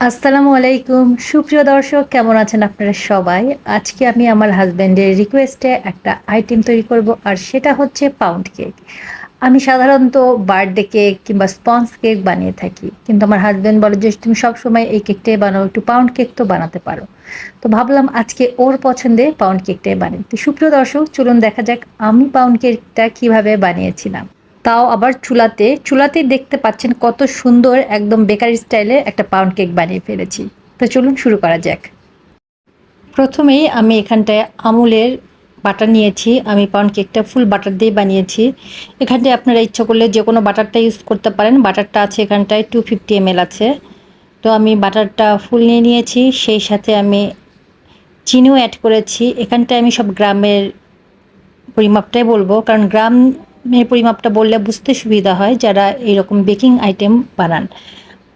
আসসালামু আলাইকুম। সুপ্রিয় দর্শক, কেমন আছেন আপনারা সবাই? আজকে আমি আমার হাজব্যান্ডের রিকোয়েস্টে একটা আইটেম তৈরি করব, আর সেটা হচ্ছে পাউন্ড কেক আমি সাধারণত বার্থডে কেক কিংবা স্পঞ্জ কেক বানিয়ে থাকি, কিন্তু আমার হাজব্যান্ড বলে যে তুমি সবসময় এই কেকটাই বানাও, একটু পাউন্ড কেক তো বানাতে পারো। তো ভাবলাম আজকে ওর পছন্দে পাউন্ড কেকটাই বানাই। তো সুপ্রিয় দর্শক, চলুন দেখা যাক আমি পাউন্ড কেকটা কীভাবে বানিয়েছিলাম। তাও আবার চুলাতে। চুলাতে দেখতে পাচ্ছেন কত সুন্দর একদম বেকারি স্টাইলে একটা পাউন্ড কেক বানিয়ে ফেলেছি। তো চলুন শুরু করা যাক। প্রথমেই আমি এখানটায় আমুলের বাটার নিয়েছি। আমি পাউন্ড কেকটা ফুল বাটার দিয়ে বানিয়েছি। এখানটায় আপনারা ইচ্ছা করলে যে কোনো বাটারটা ইউজ করতে পারেন। বাটারটা আছে এখানটায় টু ফিফটি এমএল আছে। তো আমি বাটারটা ফুল নিয়ে নিয়েছি। সেই সাথে আমি চিনিও অ্যাড করেছি। এখানটায় আমি সব গ্রামের পরিমাপটাই বলব। কারণ গ্রাম এর পরিমাপটা বললে বুঝতে সুবিধা হয় যারা এইরকম বেকিং আইটেম বানান।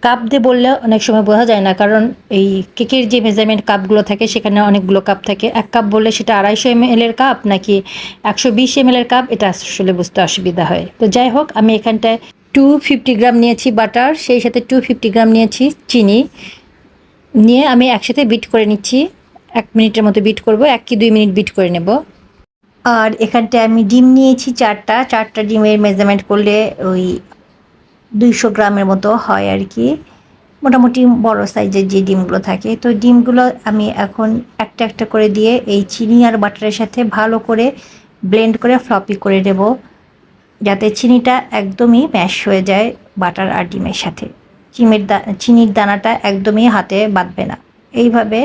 কাপ দিয়ে বললে অনেক সময় বোঝা যায় না, কারণ এই কেকের যে মেজারমেন্ট কাপগুলো থাকে সেখানে অনেকগুলো কাপ থাকে। এক কাপ বললে সেটা আড়াইশো এম এর কাপ নাকি একশো বিশ এম এর কাপ? এটা আসলে বুঝতে অসুবিধা হয়। তো যাই হোক, আমি এখানটায় টু ফিফটি গ্রাম নিয়েছি বাটার, সেই সাথে টু ফিফটি গ্রাম নিয়েছি চিনি। নিয়ে আমি একসাথে বিট করে নিচ্ছি। এক মিনিটের মতো বিট করব, এক কি দুই মিনিট বিট করে নেব। আর এখানটায় আমি ডিম নিয়েছি চারটা। চারটা ডিমের মেজারমেন্ট করলে ওই দুইশো গ্রামের মতো হয় আর কি। মোটামুটি বড় সাইজের যে ডিমগুলো থাকে। তো ডিমগুলো আমি এখন একটা একটা করে দিয়ে এই চিনি আর বাটারের সাথে ভালো করে ব্লেন্ড করে ফ্লপি করে দেব যাতে চিনিটা একদমই ম্যাশ হয়ে যায় বাটার আর ডিমের সাথে। চিমের দা, চিনির দানাটা একদমই হাতে বাঁধবে না। এইভাবে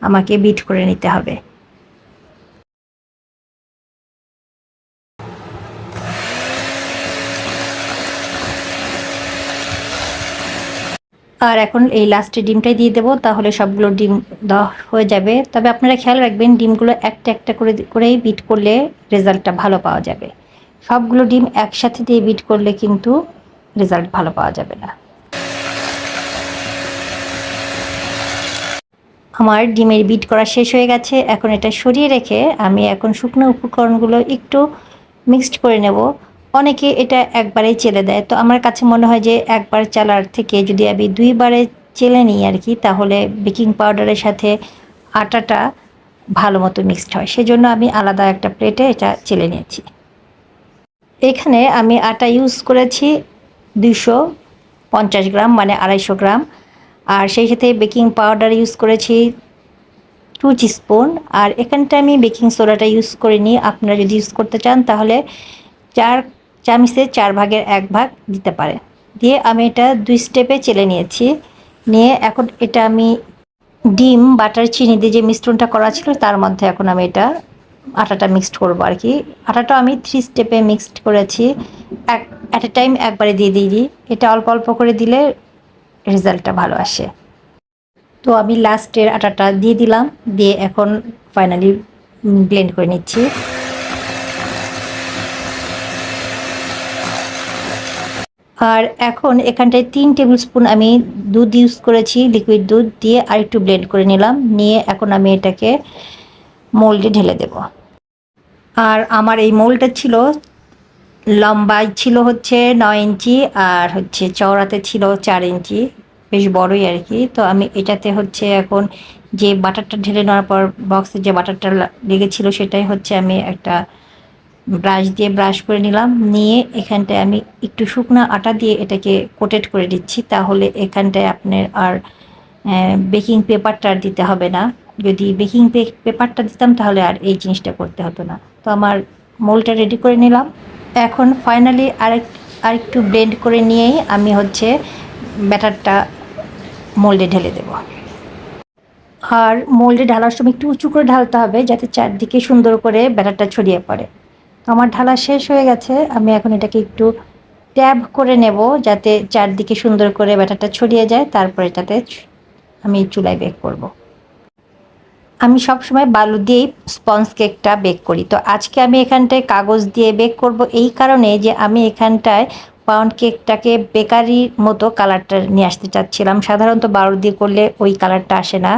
আমাকে বিট করে নিতে হবে। আর এখন এই লাস্টে ডিমটাই দিয়ে দেবো, তাহলে সবগুলো ডিম দেওয়া হয়ে যাবে। তবে আপনারা খেয়াল রাখবেন, ডিমগুলো একটা একটা করে করেই বিট করলে রেজাল্টটা ভালো পাওয়া যাবে। সবগুলো ডিম একসাথে দিয়ে বিট করলে কিন্তু রেজাল্ট ভালো পাওয়া যাবে না। আমার ডিমের বিট করা শেষ হয়ে গেছে, এখন এটা সরিয়ে রেখে আমি এখন শুকনো উপকরণগুলো একটু মিক্সড করে নেব। অনেকে এটা একবারেই চেলে দেয়। তো আমার কাছে মনে হয় যে একবার চালার থেকে যদি আমি দুইবারে চেলে নিই আর কি, তাহলে বেকিং পাউডারের সাথে আটাটা ভালো মতো মিক্সড হয়। সেজন্য আমি আলাদা একটা প্লেটে এটা চেলে নিয়েছি। এখানে আমি আটা ইউজ করেছি দুশো পঞ্চাশ গ্রাম মানে আড়াইশো গ্রাম। আর সেই সাথে বেকিং পাউডার ইউজ করেছি টু স্পুন আর এখানটা আমি বেকিং সোডাটা ইউজ করিনি। আপনারা যদি ইউজ করতে চান, তাহলে চার চামিচে চার ভাগের এক ভাগ দিতে পারে। দিয়ে আমি এটা দুই স্টেপে চেলে নিয়েছি। নিয়ে এখন এটা আমি ডিম, বাটার, চিনি দিয়ে যে মিশ্রণটা করা ছিল তার মধ্যে এখন আমি এটা আটাটা মিক্সড করব আর কি। আটাটা আমি থ্রি স্টেপে মিক্সড করেছি। এক অ্যাট এ টাইম একবারে দিয়ে দিই। এটা অল্প অল্প করে দিলে রেজাল্টটা ভালো আসে। তো আমি লাস্টের আটাটা দিয়ে দিলাম। দিয়ে এখন ফাইনালি ব্লেন্ড করে নিচ্ছি। আর এখন এখানটায় তিন টেবিল স্পুন আমি দুধ ইউজ করেছি লিকুইড দুধ দিয়ে আর একটু ব্লেন্ড করে নিলাম, নিয়ে এখন আমি এটাকে মোল্ডে ঢেলে দেব। আর আমার এই মোলটা ছিল, লম্বায় ছিল হচ্ছে নয় ইঞ্চি আর হচ্ছে চওড়াতে ছিল চার ইঞ্চি, বেশ বড়ই আর কি। তো আমি এটাতে হচ্ছে এখন যে বাটারটা ঢেলে নেওয়ার পর বক্সে যে বাটারটা লেগেছিল সেটাই হচ্ছে আমি একটা ব্রাশ দিয়ে ব্রাশ করে নিলাম। নিয়ে এখানটায় আমি একটু শুকনো আটা দিয়ে এটাকে কোটেড করে দিচ্ছি। তাহলে এখানটায় আপনার আর বেকিং পেপারটা আর দিতে হবে না। যদি বেকিং পেপারটা দিতাম তাহলে আর এই জিনিসটা করতে হতো না। তো আমার মোলটা রেডি করে নিলাম। এখন ফাইনালি আরেক, আরেকটু ব্লেন্ড করে নিয়েই আমি হচ্ছে ব্যাটারটা মোল্ডে ঢেলে দেব। আর মোল্ডে ঢালার সময় একটু উঁচু করে ঢালতে হবে যাতে চারদিকে সুন্দর করে ব্যাটারটা ছড়িয়ে পড়ে। আমার ঢালা শেষ হয়ে গেছে। আমি এখন এটাকে একটু ট্যাব করে নেব যাতে চারদিকে সুন্দর করে ব্যাটারটা ছড়িয়ে যায়। তারপর এটাতে আমি চুলায় বেক করব। আমি সব সময় বালু দিয়েই স্পঞ্জ কেকটা বেক করি। তো আজকে আমি এখানটায় কাগজ দিয়ে বেক করব এই কারণে যে আমি এখানটায় পাউন্ড কেকটাকে বেকারির মতো কালারটা নিয়ে আসতে চাচ্ছিলাম। সাধারণত বালু দিয়ে করলে ওই কালারটা আসে না।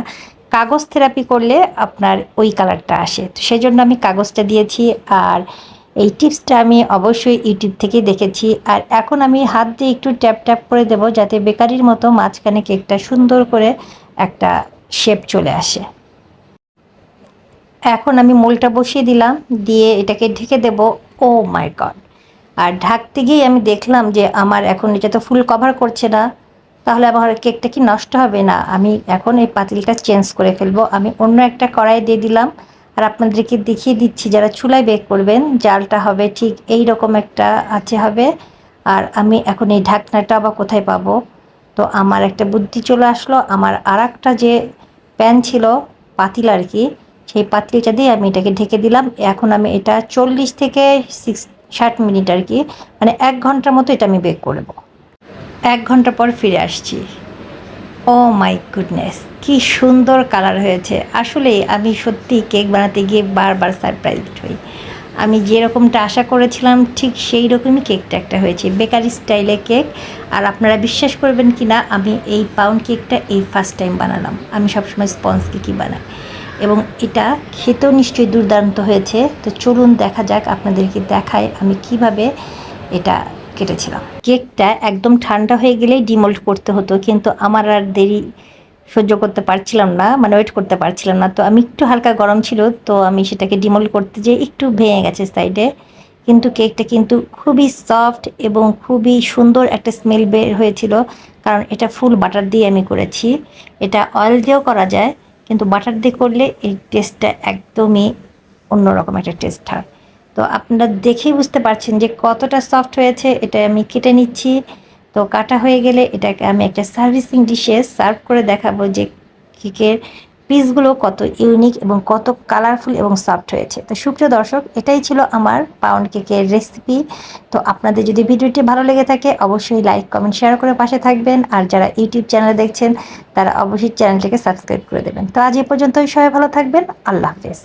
কাগজ থেরাপি করলে আপনার ওই কালারটা আসে। তো সেই জন্য আমি কাগজটা দিয়েছি। আর এই টিপসটা আমি অবশ্যই ইউটিউব থেকে দেখেছি। আর এখন আমি হাত দিয়ে একটু ট্যাপ ট্যাপ করে দেব যাতে বেকারির মতো মাঝখানে কেকটা সুন্দর করে একটা শেপ চলে আসে। এখন আমি মোলটা বসিয়ে দিলাম, দিয়ে এটাকে ঢেকে দেব। ও মাই গড আর ঢাকতে গিয়েই আমি দেখলাম যে আমার এখন এটা তো ফুল কভার করছে না। তাহলে আমার কেকটা কি নষ্ট হবে? না, আমি এখন এই পাতিলটা চেঞ্জ করে ফেলব। আমি অন্য একটা কড়াই দিয়ে দিলাম। আর আপনাদেরকে দেখিয়ে দিচ্ছি, যারা চুলায় বেক করবেন, জালটা হবে ঠিক এই রকম একটা আছে হবে। আর আমি এখন এই ঢাকনাটা আবার কোথায় পাবো? তো আমার একটা বুদ্ধি চলে আসলো, আমার আর যে প্যান ছিল পাতিল আর কি, সেই পাতিলটা দিয়ে আমি এটাকে ঢেকে দিলাম। এখন আমি এটা চল্লিশ থেকে সিক্স, ষাট মিনিট আর কি মানে এক ঘণ্টার মতো এটা আমি বেক করব। এক ঘণ্টা পর ফিরে আসছি। ও মাই গুডনেস কি সুন্দর কালার হয়েছে। আসলে আমি সত্যি কেক বানাতে গিয়ে বারবার সারপ্রাইজ হই। আমি যেরকমটা আশা করেছিলাম, ঠিক সেই রকমই কেকটা একটা হয়েছে। বেকারি স্টাইলে কেক আর আপনারা বিশ্বাস করবেন কি না আমি এই পাউন্ড কেকটা এই ফার্স্ট টাইম বানালাম। আমি সবসময় স্পঞ্জ কেকই বানাই। এবং এটা খেতেও নিশ্চয়ই দুর্দান্ত হয়েছে। তো চলুন দেখা যাক, আপনাদেরকে দেখায় আমি কীভাবে এটা কেটেছিলাম। কেকটা একদম ঠান্ডা হয়ে গেলেই ডিমোল্ড করতে হতো, কিন্তু আমার আর দেরি সহ্য করতে পারছিলাম না মানে ওয়েট করতে পারছিলাম না। তো আমি একটু হালকা গরম ছিল, তো আমি সেটাকে ডিমোল্ড করতে যেয়ে একটু ভেঙে গেছে সাইডে। কিন্তু কেকটা কিন্তু খুবই সফট এবং খুবই সুন্দর একটা স্মেল বের হয়েছিল, কারণ এটা ফুল বাটার দিয়ে আমি করেছি। এটা অয়েল দিয়েও করা যায়, কিন্তু বাটার দিয়ে করলে এই টেস্টটা একদমই অন্যরকম একটা টেস্ট হয়। তো আপনারা দেখেই বুঝতে পারছেন যে কতটা সফট হয়েছে, এটা আমি কেটে নিচ্ছি। তো কাটা হয়ে গেলে এটাকে আমি একটা সার্ভিসিং ডিশে সার্ভ করে দেখাবো যে কেকের পিসগুলো কত ইউনিক এবং কত কালারফুল এবং সফট হয়েছে। তো সুপ্রিয় দর্শক, এটাই ছিল আমার পাউন্ড কেকের রেসিপি তো আপনাদের যদি ভিডিওটি ভালো লেগে থাকে, অবশ্যই লাইক কমেন্ট শেয়ার করে পাশে থাকবেন। আর যারা ইউটিউব চ্যানেলে দেখছেন, তারা অবশ্যই চ্যানেলটিকে সাবস্ক্রাইব করে দেবেন। তো আজ এ পর্যন্তই সবাই ভালো থাকবেন। আল্লাহ হাফেজ।